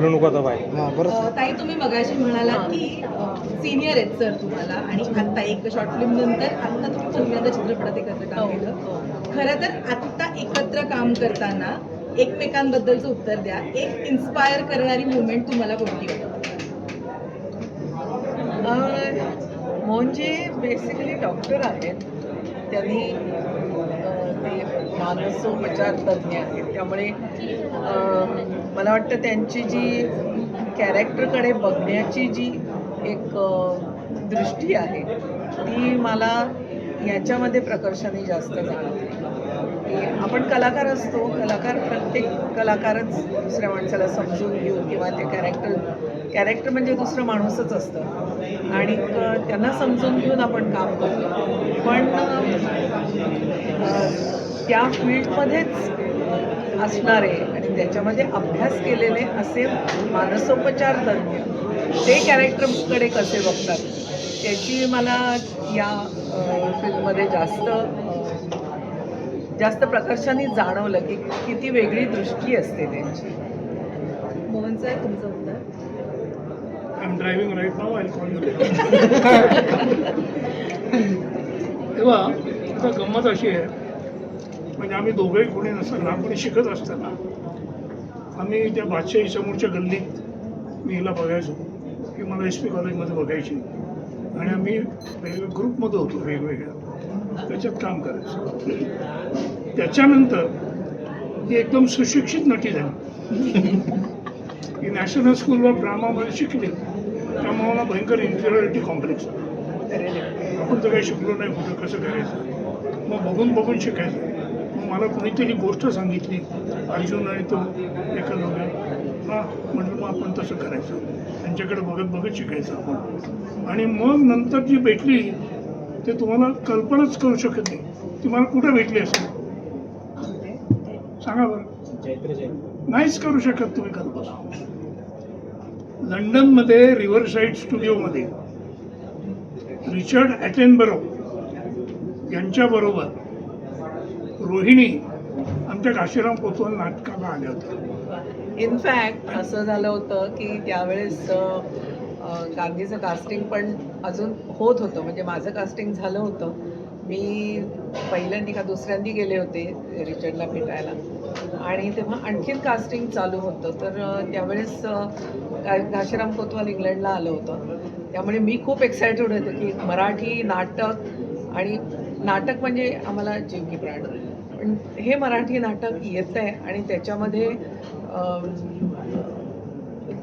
हलू नको आता हां बरं ताई तुम्ही मगाशी म्हणालात की सिनियर आहेत सर तुम्हाला. आणि आता एक शॉर्ट फिल्म नंतर आता तुम्ही पहिल्यांदा चित्रपटात एकत्र काम केलं. खरं तर आत्ता एकत्र काम करताना एकमेकांबद्दलचं उत्तर द्या. एक इन्स्पायर करणारी मुवमेंट तुम्हाला कोणती वाटते? मोहनजी बेसिकली डॉक्टर आहेत. त्यांनी ते मानसोपचार तज्ज्ञ आहेत. त्यामुळे मला वाटतं त्यांची जी कॅरेक्टरकडे बघण्याची जी एक दृष्टी आहे ती मला याच्यामध्ये प्रकर्षाने जास्त जाणवते. की आपण कलाकार असतो कलाकार प्रत्येक कलाकारच दुसऱ्या माणसाला समजून घेऊन किंवा ते कॅरेक्टर कॅरेक्टर म्हणजे दुसरं माणूसच असतं. आणि क- त्यांना समजून घेऊन आपण काम करतो. पण त्या फील्डमध्येच असणारे आणि त्याच्यामध्ये अभ्यास केलेले असे मानसोपचार तज्ज्ञ ते कॅरेक्टरकडे कसे बघतात त्याची मला या फिल्ममध्ये जास्त जास्त प्रकर्षाने जाणवलं की किती वेगळी दृष्टी असते त्यांची. मोहन सर तुमचं उत्तर? I'm driving right now, I'll call you later. तेव्हा आता गंमत अशी आहे म्हणजे आम्ही दोघंही कोणी नसताना लहानपणी शिकत असताना आम्ही त्या बादशाही समोरच्या गल्लीत मी हिला बघायचो की मला एस पी कॉलेजमध्ये बघायची. आणि आम्ही वेगवेगळ्या ग्रुपमध्ये होतो वेगवेगळ्या. त्याच्यात काम करायचं. त्याच्यानंतर ही एकदम सुशिक्षित नटी झाली. ही नॅशनल स्कूल ऑफ ड्रामामध्ये शिकली. त्यामुळे मला भयंकर इन्फिरियॉरिटी कॉम्प्लेक्स आपण तर काही शिकलो नाही कुठं कसं करायचं? मग बघून बघून शिकायचं. मग मला कोणीतरी गोष्ट सांगितली. अर्जुन आणि तो एका दोघे हां म्हटलं मग आपण तसं करायचं. त्यांच्याकडे बघत बघत शिकायचं आपण. आणि मग नंतर जी भेटली ते तुम्हाला कल्पनाच करू शकत नाही. ती मला कुठं भेटली असेल? सांगा बरं. नाहीच करू शकत तुम्ही कल्पना. लंडनमध्ये रिव्हरसाईड स्टुडिओमध्ये रिचर्ड ॲटेनबरो यांच्याबरोबर रोहिणी आमच्या काशीराम कोतवाल नाटकाला आल्या होत्या. इनफॅक्ट असं झालं होतं की त्यावेळेस गांधीचं कास्टिंग पण अजून होत होतं. म्हणजे माझं कास्टिंग झालं होतं. मी पहिल्यांदी का दुसऱ्यांदी गेले होते रिचर्डला भेटायला. आणि तेव्हा आणखीन कास्टिंग चालू होतं. तर त्यावेळेस घाशीराम कोतवाल इंग्लंडला आलं होतं. त्यामुळे मी खूप एक्सायटेड होते की मराठी नाटक आणि नाटक म्हणजे आम्हाला जीवकी प्राण. पण हे मराठी नाटक येतं आहे आणि त्याच्यामध्ये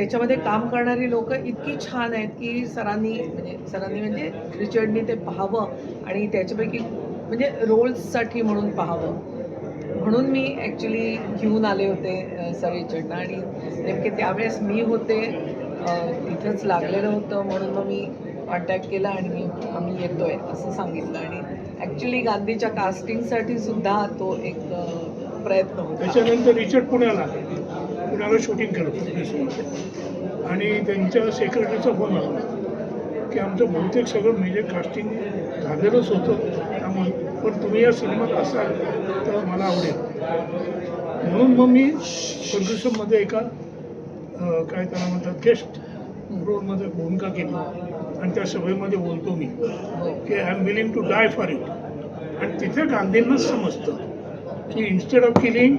त्याच्यामध्ये काम करणारी लोक इतकी छान आहेत की सरांनी म्हणजे सरांनी म्हणजे रिचर्डनी ते पाहावं आणि त्याच्यापैकी म्हणजे रोल्ससाठी म्हणून पाहावं. म्हणून मी ॲक्च्युली घेऊन आले होते सर रिचर्डना आणि नेमके त्यावेळेस मी होते तिथंच लागलेलं होतं म्हणून मग मी कॉन्टॅक्ट केला आणि मी आम्ही येतोय असं सांगितलं. आणि ॲक्च्युली गांधीच्या कास्टिंगसाठी सुद्धा तो एक प्रयत्न होता. त्याच्यानंतर रिचर्ड पुण्याला पुण्याला शूटिंग केलं होतं. आणि त्यांच्या सेक्रेटरीचा फोन आला. की आमचं बहुतेक सगळं म्हणजे मेजर कास्टिंग झालेलंच होतं. त्यामुळे पण तुम्ही या सिनेमात असाल तर मला आवडेल. म्हणून मग मी फर्ग्युसनमध्ये एका काय त्याला म्हणतात गेस्ट रोलमध्ये भूमिका केली. आणि त्या सभेमध्ये बोलतो मी की I am willing to die for it आणि तिथे गांधींनाच समजतं की instead of killing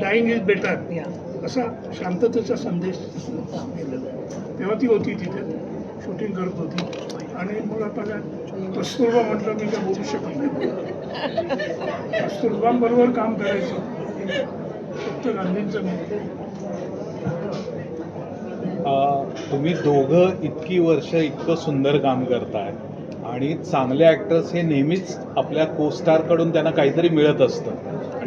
dying is better असा शांततेचा संदेश दिलेला आहे. तेव्हा ती होती तिथे. शूटिंग करत होती. आणि मग आता काय कस्तुरबा म्हटलं मी काय बोलू शकत नाही. कस्तुरबांबरोबर काम करायचं. फक्त गांधींचं नाही. तुम्ही दोघं इतकी वर्ष इतकं सुंदर काम करताय. आणि चांगले ॲक्टर्स हे नेहमीच आपल्या कोस्टारकडून त्यांना काहीतरी मिळत असतं.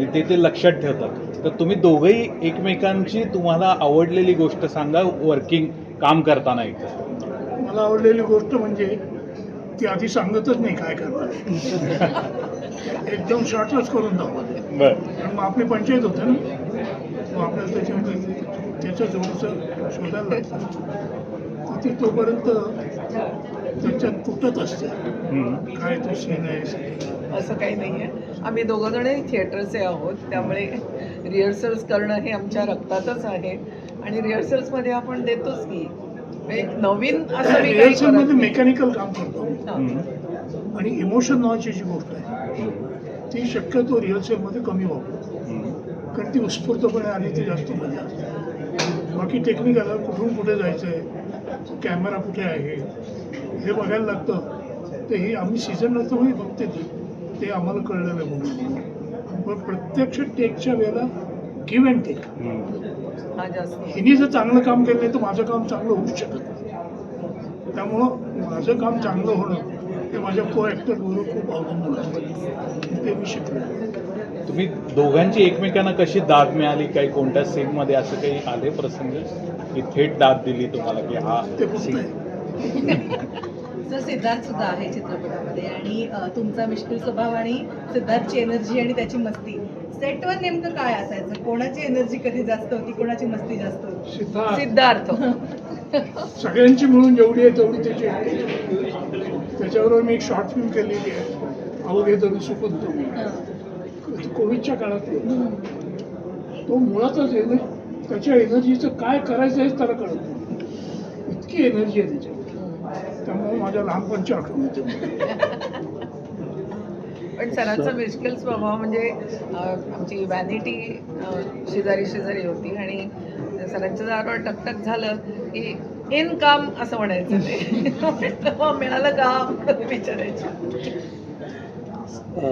ते ते लक्षात ठेवतात. तर तुम्ही दोघंही एकमेकांची तुम्हाला आवडलेली गोष्ट सांगा वर्किंग काम करताना एकत्र मला आवडलेली गोष्ट म्हणजे ती आधी सांगतच नाही काय करणार एकदम शॉर्टच करून दाखवते बरं. मग आपली पंचायत होते ना. मग आपल्याला त्याच्यामध्ये त्याचं जोडचं शोधायला लागतं. ती तोपर्यंत त्याच्यात तुटत असते. काय तो सीन आहे असं काही नाही आहे आम्ही दोघं जण थिएटरचे आहोत त्यामुळे रिहर्सल्स करणं हे आमच्या रक्तातच आहे आणि रिहर्सल्समध्ये आपण देतोच की एक नवीन असं मी काही रिहर्सल करत मध्ये नाही. मेकॅनिकल काम करतो. आणि इमोशन नावाची जी गोष्ट आहे ती शक्यतो रिहर्सलमध्ये कमी वापरतो. कारण ती उत्स्फूर्तपणे आली ती जास्त मजा असते बाकी टेक्निकल कुठून कुठे जायचं आहे कॅमेरा कुठे आहे हे बघायला लागतं. ते हे आम्ही सीझन नसल्यामुळे बघते ते. ते आम्हाला कळलेलं आहे म्हणून. पण प्रत्यक्ष टेकच्या वेळेला गिव्ह अँड टेक. हा हिने जर चांगलं काम केलं नाही तर माझं काम चांगलं होऊच शकत नाही. त्यामुळं माझं काम चांगलं होणं हे माझ्या को ॲक्टरबरोबर खूप अवलंबून असतं ते मी शिकलो. तुम्ही दोघांची एकमेकांना कशी दाद मिळाली? काही कोणत्या सीन मध्ये असं काही आले प्रसंग? की थेट दाद दिली तुम्हाला की हा ते फक्त सर सिद्धार्थ सुद्धा आहे चित्रपटामध्ये आणि तुमचा मिष्किल स्वभाव आणि सिद्धार्थची एनर्जी आणि त्याची मस्ती. सेटवर नेमकं काय असायचं? कोणाची एनर्जी कधी जास्त होती? कोणाची मस्ती जास्त होती? सिद्धार्थ. सगळ्यांची मिळून जेवढी आहे तेवढी त्याची आहे. त्याच्याबरोबर मी एक शॉर्ट फिल्म केलेली आहे. अवघे तरी सुपंतो. कोविडच्या काळात. तो मुळातच एनर्जी त्याच्या एनर्जीचं काय करायचं हेच त्याला कळत नाही. इतकी एनर्जी आहे त्याच्यात. त्यामुळे माझ्या लहानपणची आठवण येते पण सरांचा मिश्किल स्वभाव म्हणजे आमची व्हॅनिटी शेजारी शेजारी होती आणि सरांच्या दारावर टकटक झालं की इन काम असं म्हणायचं ते. मिळालं काम विचारायचं.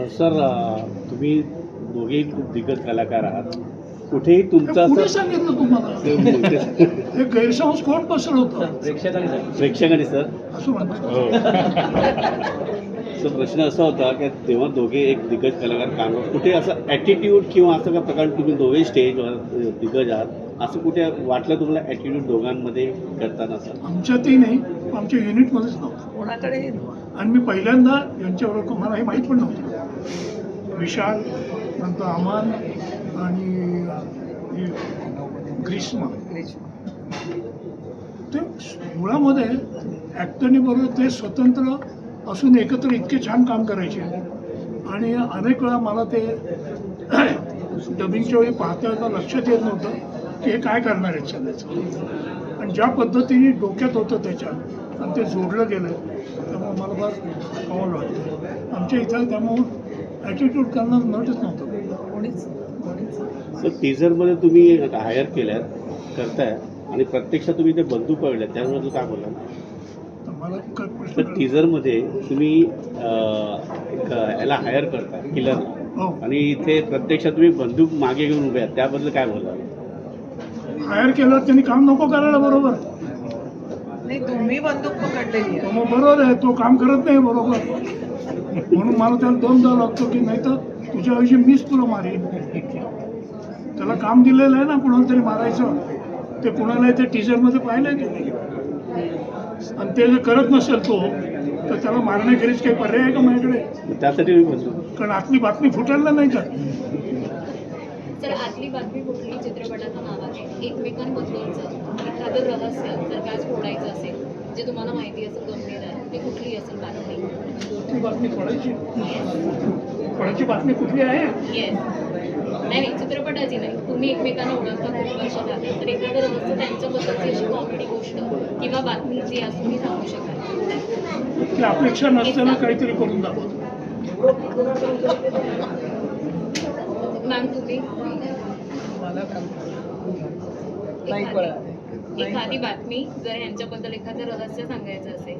सर तुम्ही दोघेही खूप दिग्गज कलाकार आहात. कुठेही तुमचं हे कुणी सांगितलं तुम्हाला. हे गैरसमज कोण पसरवतं? प्रेक्षकांनी सर. असं म्हणतात. हो. सर प्रश्न असा होता की तेव्हा दोघे एक दिग्गज कलाकार काम करत कुठे असं ॲटिट्यूड किंवा असं का प्रकार तुम्ही दोघे स्टेजवर अ, दिग्गज आहात? असं कुठे वाटलं तुम्हाला ॲटिट्यूड दोघांमध्ये करताना असं आमच्यातही नाही आमच्या युनिटमध्येच नव्हतं. कोणाकडे आणि मी पहिल्यांदा यांच्याबरोबर मला हे माहीत पण नव्हतं. विशाल नंतर अमान आणि ग्रीष्मा ते मुळामध्ये ॲक्टरनी बरोबर ते स्वतंत्र असून एकत्र इतके छान काम करायचे. आणि अनेक वेळा मला ते डबिंगच्या वेळी पाहता येता लक्षात येत नव्हतं की हे काय करणार आहेत सगळ्याचं आणि ज्या पद्धतीने डोक्यात होतं त्याच्यात आणि ते जोडलं गेलं त्यामुळे मला फार कमाल वाटतं आमच्या इथं त्यामुळं ॲटिट्यूड करणं नटच नव्हतं. कोणीच सर टीझरमध्ये तुम्ही हायर केल्यात करताय आणि प्रत्यक्षात तुम्ही ते बंदूक पकडल्यात त्याबद्दल काय बोला तर? टीझरमध्ये तुम्ही याला हायर करता किलरला हो. आणि इथे प्रत्यक्षात तुम्ही बंदूक मागे घेऊन उभे आहात त्याबद्दल काय बोला हायर केलं त्यांनी काम नको करायला बरोबर. नाही तुम्ही बंदूक पकडलेली आहे. मग बरोबर आहे तो काम करत नाही बरोबर. म्हणून मला त्याला दोनदा लागतो की नाही तर तुझ्याऐवजी मीच तुला मारेन. त्याला काम दिलेलं आहे ना कुणाला तरी मारायचं. ते कुणाला ते टीचरमध्ये पाहिलंय तुम्ही आणि ते जर करत नसेल तो तर त्याला मारण्याखेरीज काही पर्याय आहे का माझ्याकडे? त्यासाठी कारण आतली बातमी फुटायला नाही का? आतली बातमी कुठली चित्रपटाचं नाव आहे एकमेकांबद्दलचं एखादं रहस्य जर काय फोडायचं असेल जे तुम्हाला माहिती असेल गंभीर आहे ती कुठली असेल बातमी? ती बातमी पडायची पडायची बातमी कुठली आहे? येस नाही नाही चित्रपटाची नाही. तुम्ही एकमेकांना ओळखता खूप वर्ष झाले तर एखादं रहस्य त्यांच्याबद्दलची अशी कॉमेडी गोष्ट किंवा बातमी जी आज तुम्ही सांगू शकाल. अपेक्षा नसताना काहीतरी करून दाखवतो मॅम तुम्ही? एखादी. बातमी जर यांच्याबद्दल एखादं रहस्य सांगायचं असेल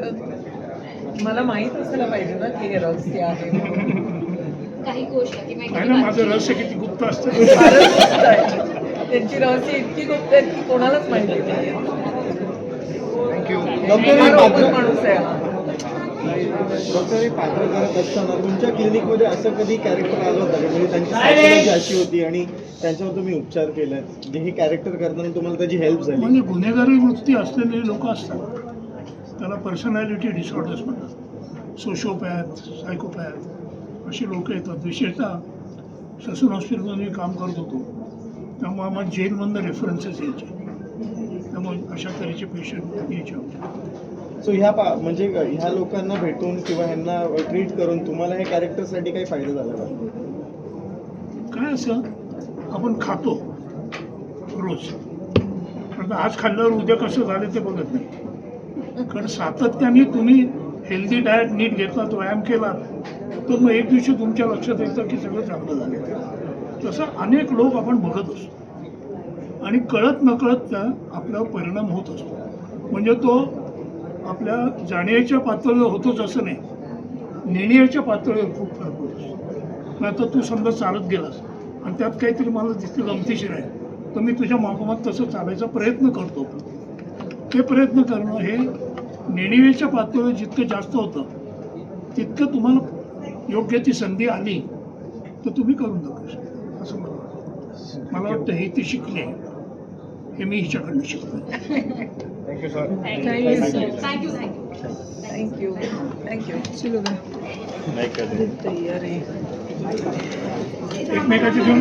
तर मला माहीत असायला पाहिजे ना की हे रहस्य आहे. काही गोष्ट किंवा ना माझं. रहस्य किती गुप्त असतं. त्यांची रहस्य इतकी गुप्त आहेत की कोणालाच माहिती नाही. माणूस आहे हा. डॉक्टर हे पात्र करत असताना तुमच्या क्लिनिकमध्ये असं कधी कॅरेक्टर आलं होतं का? म्हणजे त्यांची psychology अशी होती आणि त्यांच्यावर तुम्ही उपचार केले जे हे कॅरेक्टर करताना तुम्हाला त्याची हेल्प झाली. म्हणजे गुन्हेगारी वृत्ती असलेले लोक असतात. त्याला पर्सनॅलिटी डिसऑर्डर्स म्हणतात. सोशोपॅथ सायकोपॅथ अशी लोक येतात. विशेषतः ससून हॉस्पिटलमध्ये मी काम करत होतो. त्यामुळे आम्हाला जेलमधनं रेफरन्सेस यायचे. त्यामुळे अशा तऱ्हेचे पेशंट यायचे. सो ह्या पा म्हणजे ह्या लोकांना भेटून किंवा ह्यांना ट्रीट करून तुम्हाला हे कॅरेक्टरसाठी काही फायदा झाला का? काय असं? आपण खातो रोज. आता आज खाल्ल्यावर उद्या कसं झालं ते बघत नाही. कारण सातत्याने तुम्ही हेल्दी डाएट नीट घेतलात व्यायाम केला तर मग एक दिवशी तुमच्या लक्षात येतं की सगळं चांगलं झालं तसं अनेक लोक आपण बघत असतो. आणि कळत नकळत त्या आपल्यावर परिणाम होत असतो. म्हणजे तो आपल्या जाणीवेच्या पातळीवर होतोच असं नाही. नेण्याच्या पातळीवर खूप फरक होत असतो. नाही तू समजा चालत गेलास आणि त्यात काहीतरी मला दिसतं गमतीशीर आहे. तर मी तुझ्या मागोमाग तसं चालायचा प्रयत्न करतो. ते प्रयत्न करणं हे नेणिवेच्या पातळीवर जितकं जास्त होतं तितकं तुम्हाला योग्य ती संधी आली तर तुम्ही करून दाखवू शकता. असं मला वाटतं. मला वाटतं हे ती शिकले. हे मी हिच्याकडनं शिकलो. Thank you sir thank you thank you thank you thank you एकमेकाची घेऊन